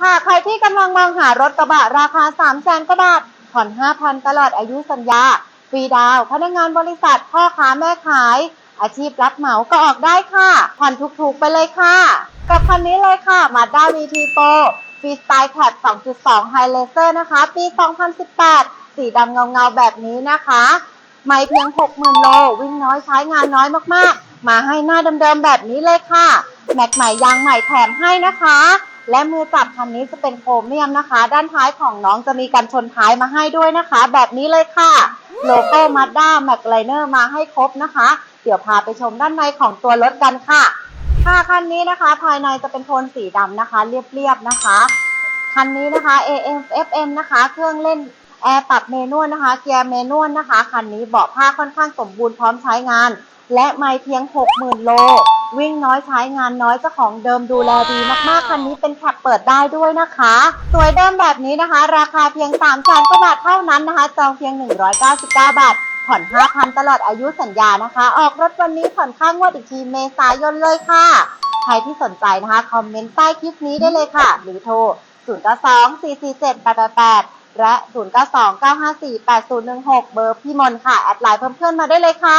ค่ะใครที่กำลังมองหารถกระบะราคา 3 0 0แสนกว่าบาท ผ่อน 5,000 ตลอดอายุสัญญา ฟรีดาวน์พนักงานบริษัท พ่อค้าแม่ขาย อาชีพรับเหมาก็ออกได้ค่ะ ผ่อนถูกๆไปเลยค่ะ กับคันนี้เลยค่ะ Mazda VT Pro ฟรีสไตล์แคป2.2 High Laser นะคะ ปี 2018 สีดำเงาๆแบบนี้นะคะ ไม่เพียง 60,000 โล วิ่งน้อยใช้งานน้อยมากๆ มาให้หน้าเดิมๆแบบนี้เลยค่ะ แม็กใหม่ยางใหม่แถมให้นะคะ และมือจับคันนี้จะเป็นโครเมียมนะคะ ด้านท้ายของน้องจะมีกันชนท้ายมาให้ด้วยนะคะ แบบนี้เลยค่ะ โลโก้มาด้าแม็กไลเนอร์มาให้ครบนะคะ เดี๋ยวพาไปชมด้านในของตัวรถกันค่ะค่ะคันนี้นะคะ ภายในจะเป็นโทนสีดำนะคะ เรียบๆนะคะคันนี้นะคะ AM FM นะคะ เครื่องเล่นแอร์ปรับเมนวลนะคะเกียร์เมนวลนะคะคันนี้เบาะผ้าค่อนข้างสมบูรณ์พร้อมใช้งาน และไม่เพียง 60,000 โล วิ่งน้อยใช้งานน้อยเจ้าของเดิมดูแลดีมากๆคันนี้เป็นแคปเปิดได้ด้วยนะคะสวยเดิมแบบนี้นะคะ ราคาเพียง3 0 0 0 0 0กว่าบาทเท่านั้นนะคะ จองเพียง 199 บาท ผ่อน 5,000 ตลอดอายุสัญญานะคะ ออกรถวันนี้ผ่อนค่างวดอีกทีเมษายนเลยค่ะ ใครที่สนใจนะคะ คอมเมนต์ใต้คลิปนี้ได้เลยค่ะ หรือโทร 092 447 888 และ 092 954 8016 เบอร์พี่มนค่ะ แอดไลน์เพิ่มเพื่อนมาได้เลยค่ะ